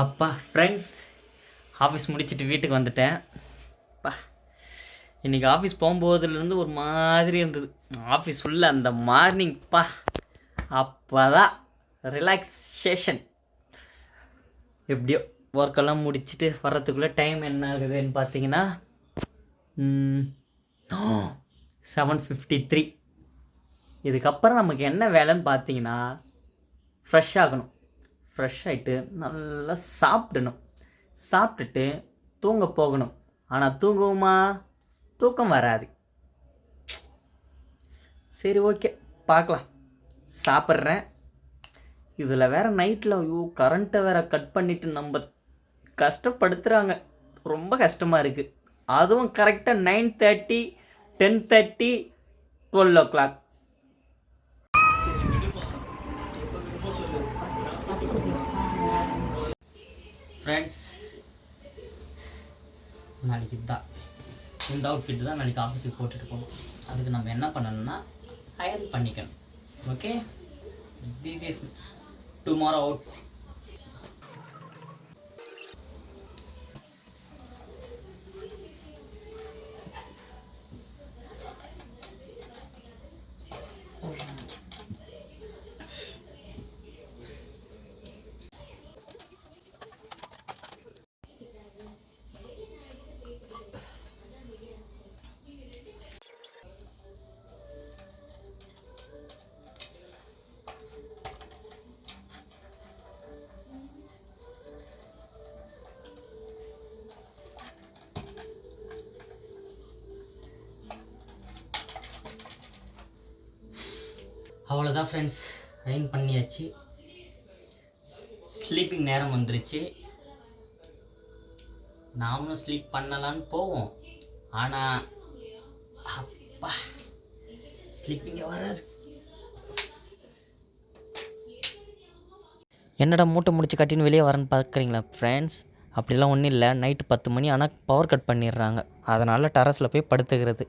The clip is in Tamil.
அப்பா ஃப்ரெண்ட்ஸ் ஆஃபீஸ் முடிச்சுட்டு வீட்டுக்கு வந்துட்டேன். அப்பா இன்றைக்கி ஆஃபீஸ் போகும்போதுலேருந்து ஒரு மாதிரி இருந்தது. ஆஃபீஸ் உள்ள அந்த மார்னிங்ப்பா அப்போ. தான் ரிலாக்ஸேஷன் எப்படியோ ஒர்க்கெல்லாம் முடிச்சுட்டு வர்றதுக்குள்ளே டைம் என்ன ஆகுதுன்னு பார்த்தீங்கன்னா செவன் ஃபிஃப்டி த்ரீ இதுக்கப்புறம் நமக்கு என்ன வேலைன்னு பார்த்தீங்கன்னா ஃப்ரெஷ் ஆகணும். ஃப்ரெஷ் ஆகிட்டு நல்லா சாப்பிடணும். சாப்பிட்டுட்டு தூங்க போகணும். ஆனால் தூங்குவோமா? தூக்கம் வராது. சரி ஓகே. பார்க்கலாம். சாப்பிட்றேன். இதில் வேறு நைட்டில் ஐயோ கரண்ட்டை வேறு கட் பண்ணிவிட்டு நம்ம கஷ்டப்படுத்துகிறாங்க ரொம்ப கஷ்டமாக இருக்குது அதுவும் கரெக்டாக nine thirty ten thirty twelve o'clock friends நாளைக்கு தான் இந்த அவுட்ஃபிட் தான் நாளைக்கு ஆஃபீஸுக்கு போட்டுட்டு போகணும். அதுக்கு நம்ம என்ன பண்ணணும்னா அயர்ன் பண்ணிக்கணும். Okay this is tomorrow out அவ்வளோதான் ஃப்ரெண்ட்ஸ் அயன் பண்ணியாச்சு. ஸ்லீப்பிங் நேரம் வந்துருச்சு. நாமளும் ஸ்லீப் பண்ணலான்னு போவோம். ஆனால் அப்பா ஸ்லீப்பிங்கே வராது. என்னடா மூட்டை முடிச்சு கட்டின்னு வெளியே வரேன்னு பார்க்குறீங்களா ஃப்ரெண்ட்ஸ் அப்படிலாம் ஒன்றும் இல்லை. நைட்டு பத்து மணி ஆனால் பவர் கட் பண்ணிடுறாங்க. அதனால் டெரஸில் போய் படுத்துக்கிறது.